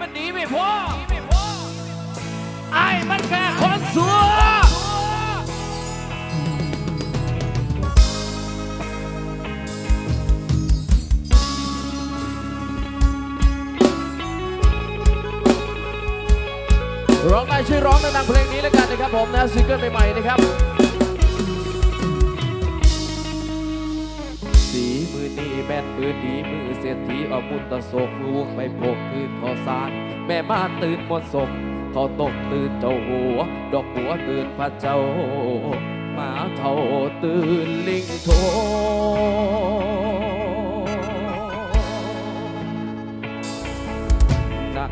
มันดีไม่พอไอ้มันแค่คนสัวร้องได้ช่วยร้องดังเพลงนี้แล้วกันนะครับผมนะซิงเกิลใหม่ๆนะครับ นี่แม่นมือดีมือเศรษฐีเอาบุญตะโศกลูกไปโปกคืนขอสาร แม่มาตื่นหมดศพเขาตกตื่นเจ้าหัว ดอกหัวตื่นพระเจ้าหมาเท่าตื่นลิงโทนะ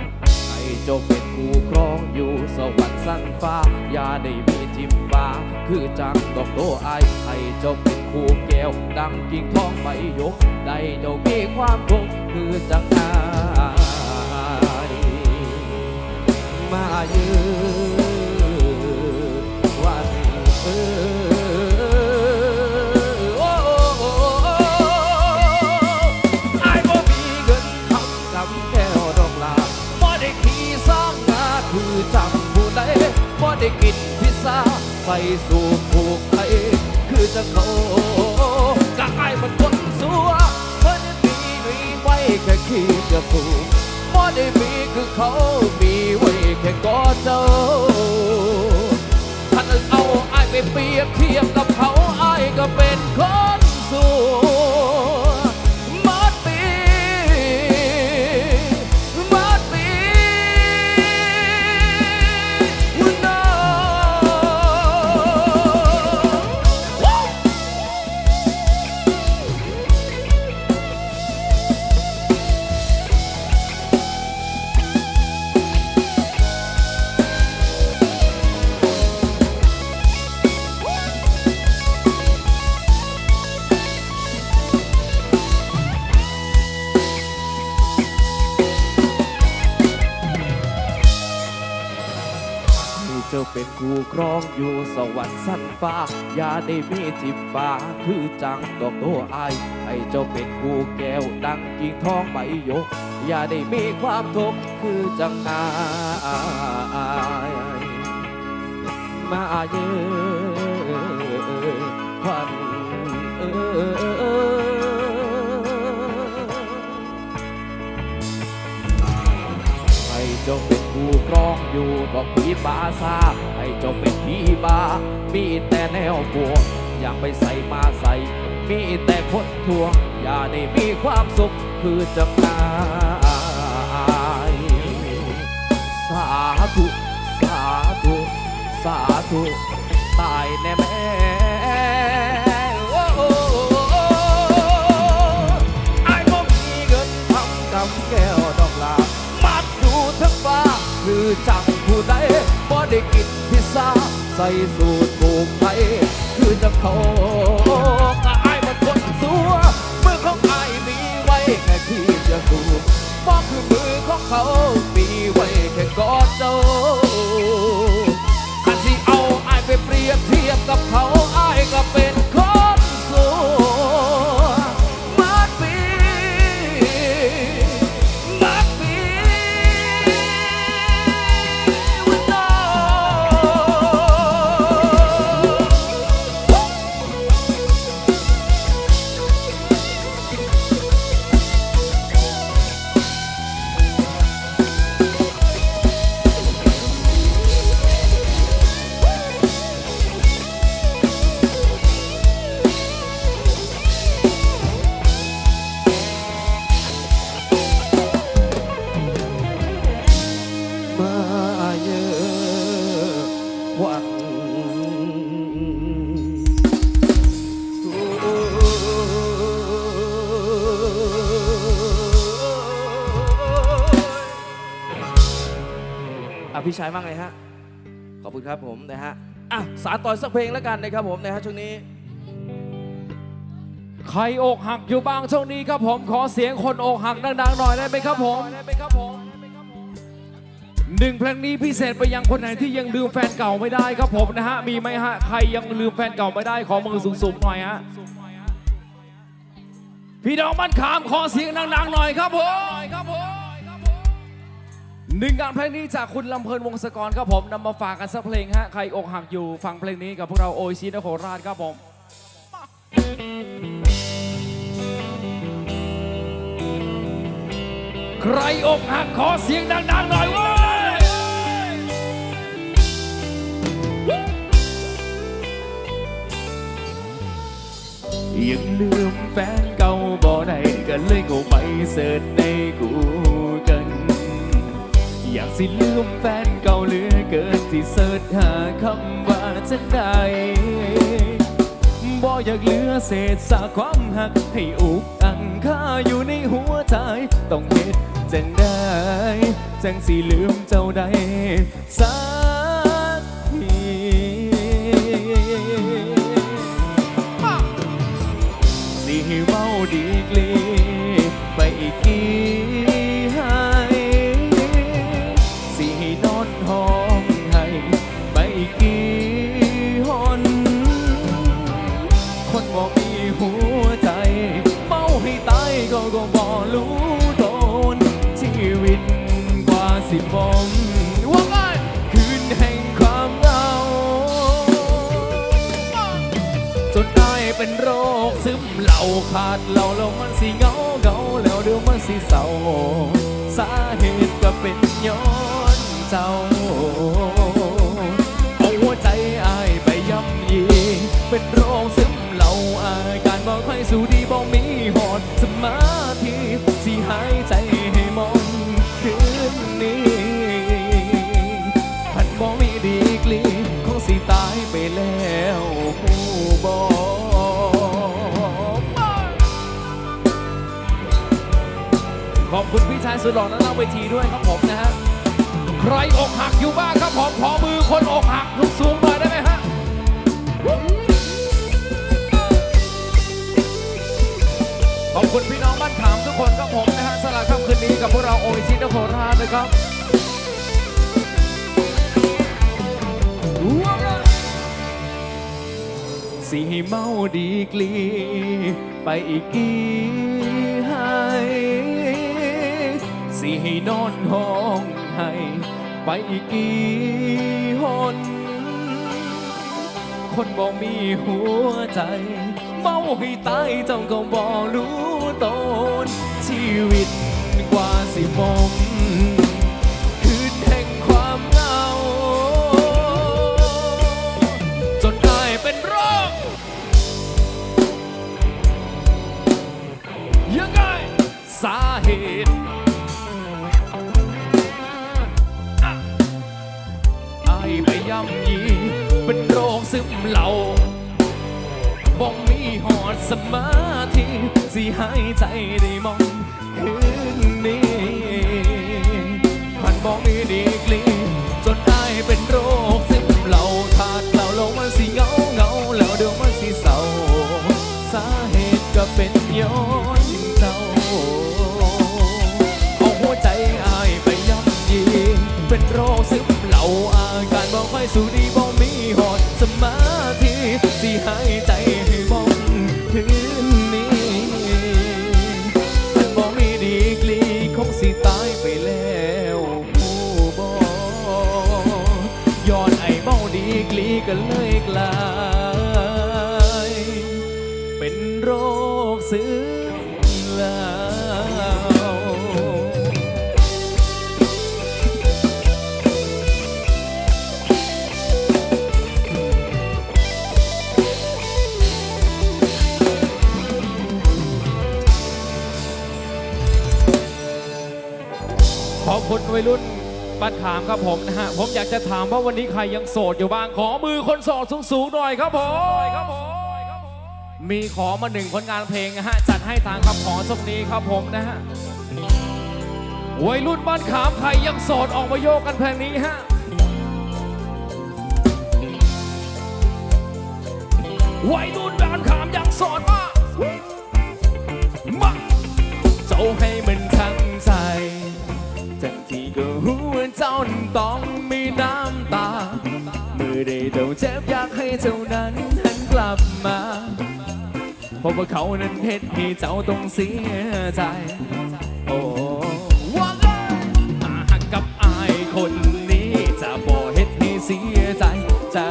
เจ้าเป็นคู่ครองอยู่สวรรค์สั้นฟ้า อย่าได้มีจิมบาคือจังดอกโตไอให้เจ้าเป็นคูแก้ว ดังกิ่งทองใบยก ได้เจ้ามีความทุกคือจังอายมายืนวันเออ ได้กินพิซซ่าใส่สูตรผูกไทยคือจังเขากะไอ้มันคนสัวเพิ่นมีมีไว้แค่ขี้จะสูงบ่ได้มีคือเขามีไว้แค่กอดเจ้าถ้านเอาไอ้ายไปเปรียบเทียบกับเขาไอ้ก็เป็นคนสัว จ้าเป็นคู่ครองอยู่สวรรค์สั้นฟ้า อย่าได้มีจิบฟ้าคือจังดอกตัวอายให้เจ้าเป็นคู่แก้วดังกิ่งทองใบยก อย่าได้มีความทุกข์คือจังอายมาเยอะควันเออให้เจ้าเป็น ครองอยู่ดอกผีบาซาให้เจ้าเป็นผีบา มีแต่แนวบวกอย่าไปใส่มาใส่ มีแต่คนทวง อย่าได้มีความสุขคือจะตายสาธุ สาธุ สาธุ ตายแน่แม่ ได้กินพิซซ่าใส่สูตรปลูกไทยคือจังเขากไอ้ายมันคนสัวมือของไอ้ายมีไว้แค่ที่จะสูบบอกคือมือของเขามีไว้แค่กอดเจ้า พี่ชายบ้างไงฮะ ขอบคุณครับผมนะฮะ อะ สารต่อยสักเพลงแล้วกันนะครับผมนะฮะช่วงนี้ ใครอกหักอยู่บ้างช่วงนี้ครับผมขอเสียงคนอกหักดังๆหน่อยได้ไหมครับผมหนึ่งเพลงนี้พิเศษไปยังคนไหนที่ยังลืมแฟนเก่าไม่ได้ครับผมนะฮะมีไหมฮะใครยังลืมแฟนเก่าไม่ได้ขอมือสูงๆหน่อยฮะพี่น้องบ้านขามขอเสียงดังๆหน่อยครับผม หนึ่งงานเพลงนี้จากคุณลำเพลินวงศกรครับผมนำมาฝากกันสักเพลงฮะ ใครอกหักอยู่ฟังเพลงนี้กับพวกเราโอชินโคราชครับผมใครอกหักขอเสียงดังๆหน่อยเว้ยยังลืมแฟนเก่าบ่ได้กันเลยก็ไปเสิร์ชใน สิลืมแฟนเก่าเหลือเกินที่เสิร์ชหาคำว่าจะได้บ่อยากเหลือเศษซากความหัก ให้อุกอังค่าอยู่ในหัวใจ ต้องเฮ็ดจังได้ จังสิลืมเจ้าได้สักทีสิให้เมาดีกลี ศร้าสาเหตุก็เป็นย้อนเจ้าเอาหัวใจอายไปย่ำยีเป็นโรคซึมเหล่าอาการบ่ค่อยสู้ดีบ่มีหอดสมาธิสิหายใจให้มองคืนนี้พันบ่มีดีกลีคงสิตายไปแล้ว คุณพี่ชายสุดหล่อหน้าเวทีด้วยครับผมนะฮะใครอกหักอยู่บ้างครับผมขอมือคนอกหักลุกสูงหน่อยได้ไหมฮะขอบคุณพี่น้องบ้านขามทุกคนครับผมนะฮะสลับค่ำคืนนี้กับพวกเราโอชินโคราชนะครับสิให้เมาดีกลี ไปอีกกี่ให้ ให้นอนห้องให้ไปอีกกี่หนคนบอกมีหัวใจ เมาให้ตายเจ้าก็บอกรู้ตนชีวิตกว่าสิมมคื เหล่าบ่มีหอดสมาธิสิหายใจได้มองคืนนี้พันบ่มีดีกลี คุณวัยรุ่นบ้านขามครับผมนะฮะ ผมอยากจะถามว่าวันนี้ใครยังโสดอยู่บ้าง ขอมือคนโสดสูงๆหน่อยครับผมมีขอมาหนึ่งผลงานเพลงฮะ จัดให้ทางคำขอตรงนี้ครับผมนะฮะ วัยรุ่นบ้านขามใครยังโสดออกมาโยกกันเพลงนี้ฮะวัยรุ่นบ้านขามยังโสดมามาเจ้าให้ เจ้าต้องมีน้ำตา เมื่อได้เจ้าเจ็บอยากให้เจ้านั้นหันกลับมา เพราะว่าเขานั้นเหตุให้เจ้าต้องเสียใจ โอ้ว่าหักกับอายคนนี้จะบ่เหตุให้เสียใจจะ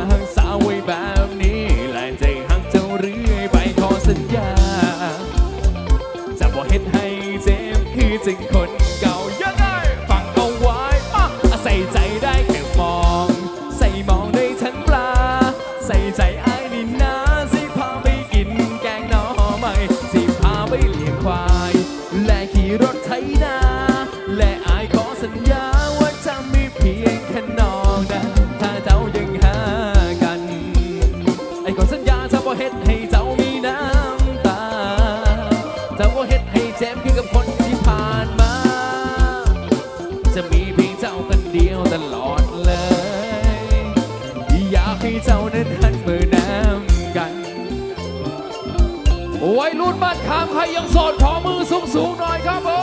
ดขามใครยังโสดขอมือสูงสูงหน่อยครับผม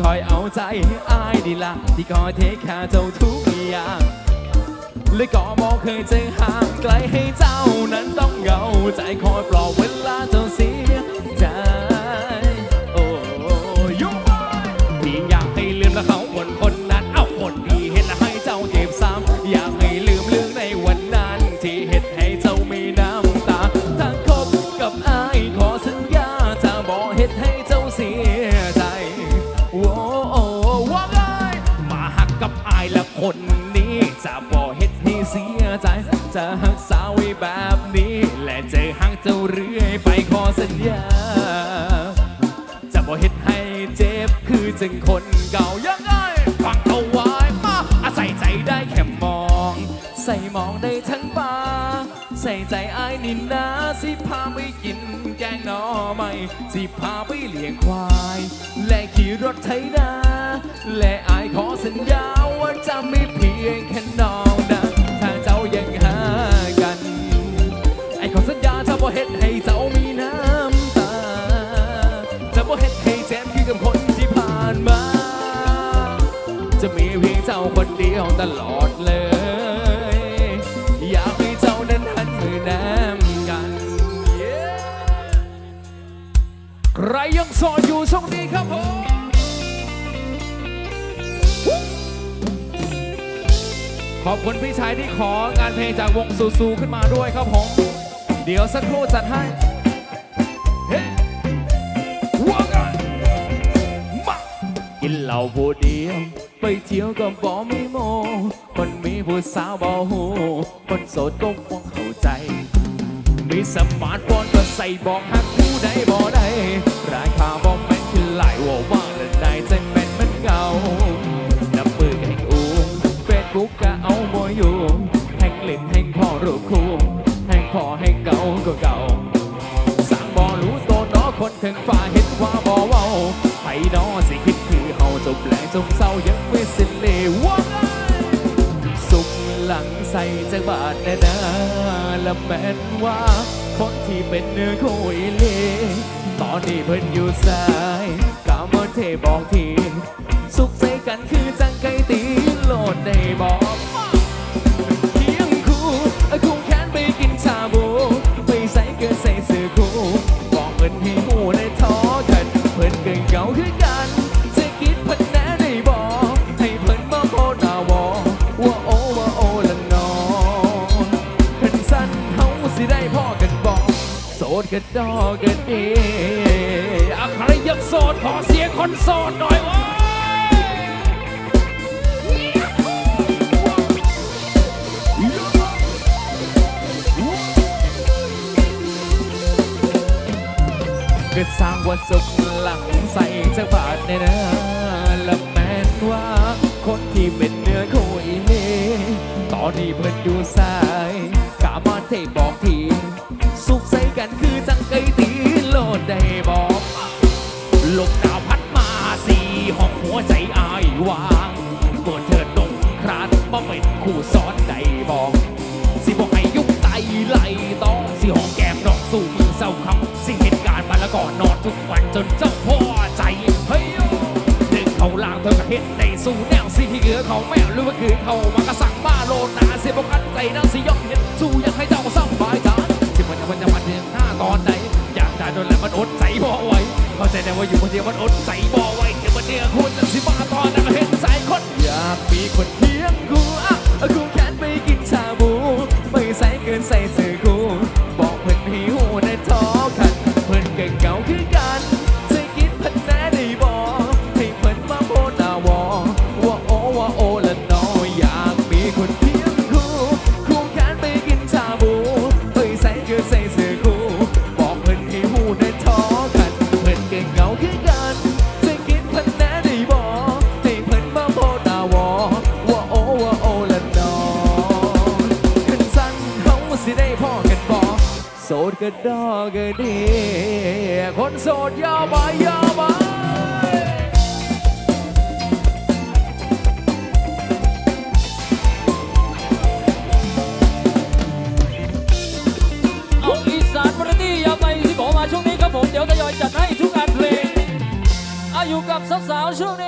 คอยเอาใจอายดีล่ะที่คอยเทคแค่เจ้าทุกอย่างและก็บอกเคยจะห่างไกลให้เจ้านั้นต้องเหงาใจคอยปลอบเวลาเจ้าเสียใจ ซึ่งคนเก่ายังไงฟังเอาไว้มาอาศัยใจได้แค่มอง ใส่มองได้ทั้งปาใส่ใจอายนินนาสิพาไปกินแกงหน่อไม่สิพาไปเลี้ยงควาย และขี่รถไถนาและอายขอสัญญาว่าจะไม่เพียงแค่นอน ตลอดเลย อยากให้เจ้านั้นหันมือแน้ำกัน ใครยังโสดอยู่ช่วงนี้ครับผมขอบคุณพี่ชายที่ของานเพลงจากวงซูซูขึ้นมาด้วยครับผม เดี๋ยวสักครู่จัดให้เฮ้ว่ากันมากินเหล้าผู้เดียว ไปเที่ยวก็บ่ไม่โม คนมีผู้สาวบ่หูคนโสดก็คงเข้าใจ มีสมาร์ทโฟนก็ใส่บอกหักผู้ใดบ่ได้ราคาบ่แม่นขึ้นหลายว่าว่างและได้ใจแม่นมันเก่านับมือแห่งอูเฟซบุ๊กก็เอาบ่อยู่แห่งเล่นแห่งพ่อรูปคู่แห่งพ่อแห่งเก่าก็เก่าสั่งบ่รู้ตัวเนอคนถึงฟ้าเห็นว่าบ่เว้าไผเนอสิคิด และแม่นว่า คนที่เป็นเนื้อคู่อีเลตอนนี้เพิ่นอยู่สายกามาเทบอกที โสดกันดอกันเออะใครยังโสดขอเสียงคนโสดหน่อยว้ยก็สร้างว่าสุขหลังใส่จากบาทในนะและแม้นว่า คนที่เป็นเนื้อคู่อีเมตอนนี้เพิ่นอยู่สาย กามาเทบอกที ล้วก็นอนทุกวันจนเจ้างเธอก็เห็นในสู่แนวสีเกือเขาแมวหรือว่าคืนเขามากระสั่งมาโลนาเสียบกันใจนั่งสิยอมเห็นสู้อยากให้เจ้าสบายใจที่มันจะมันจะมันเพียงหน้าตอนไหนอยากได้โดนแล้วมันอดใจบ่ไหวเข้าใจได้ว่าอยู่คนเดียวมันอดใจบ่ไหวเดี๋ยวมันเนี่ยควรจะสิมาตอนนั้นเห็นใจคนอยากมีคนเพียงกูอะกูแค้นไปกินชาบูไม่ใส่เกินใส่เสื้อ โสดก็ดอก็ดีคนโสดอยาบายอยาบายเอาอีสานวาไรตี้ยาวไปที่บอกมาช่วงนี้ครับผม เดี๋ยวทยอยจัดให้ทุกงานเพลงอายู่กับสาวๆช่วงนี้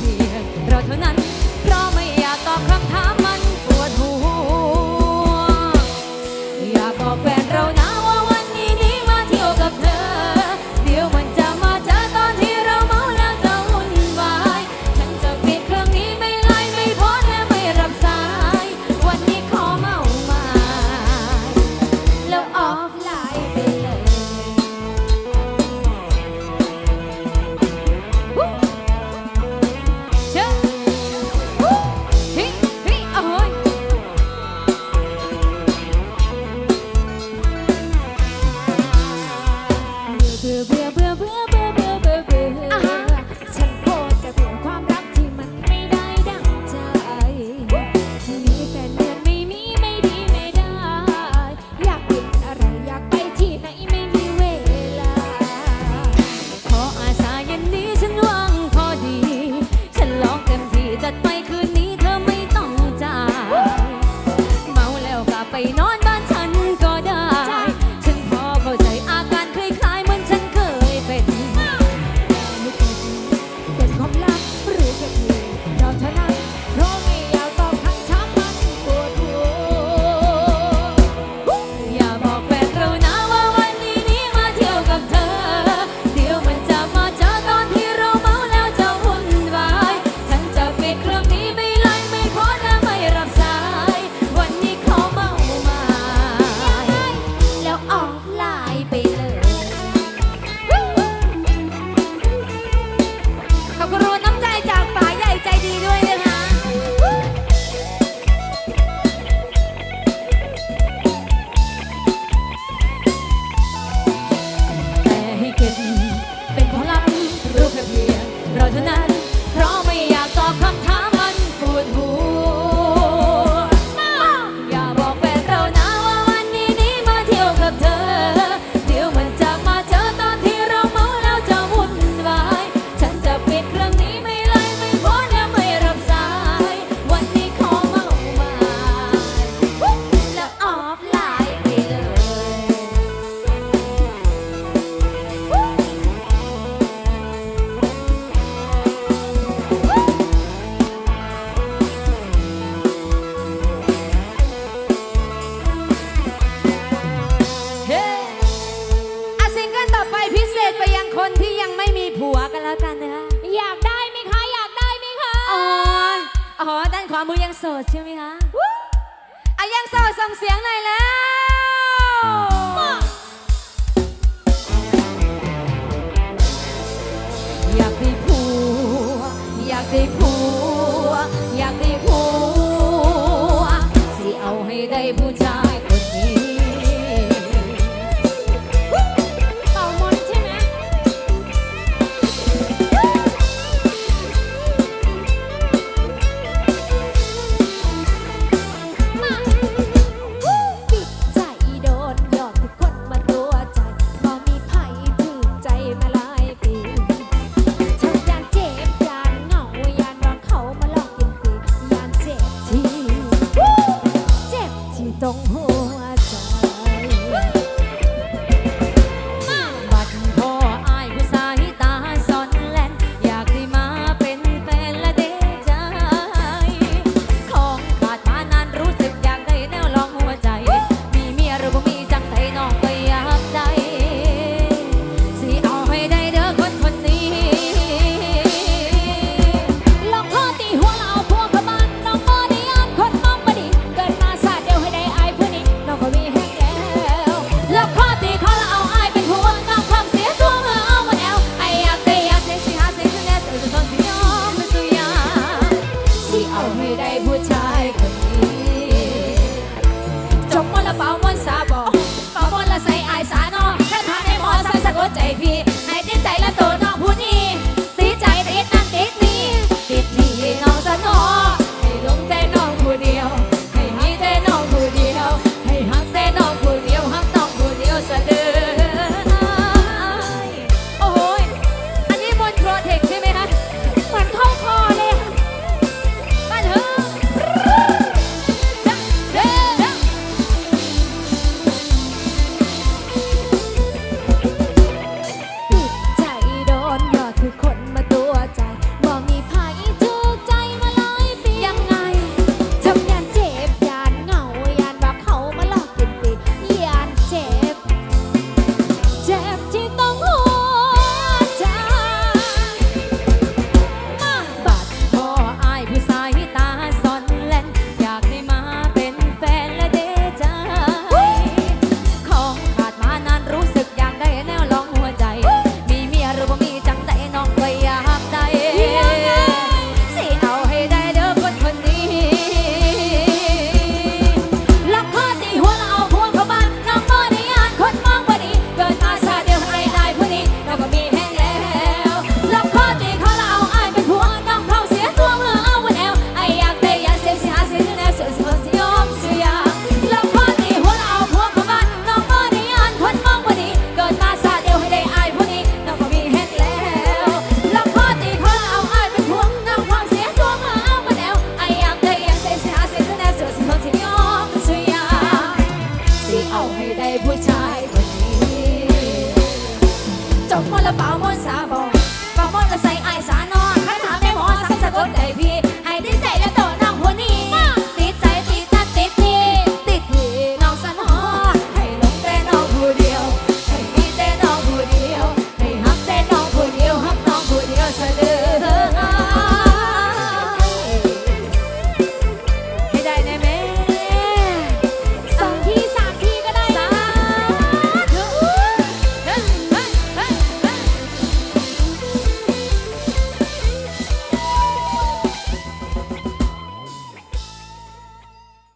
เมียรอเท่านั้น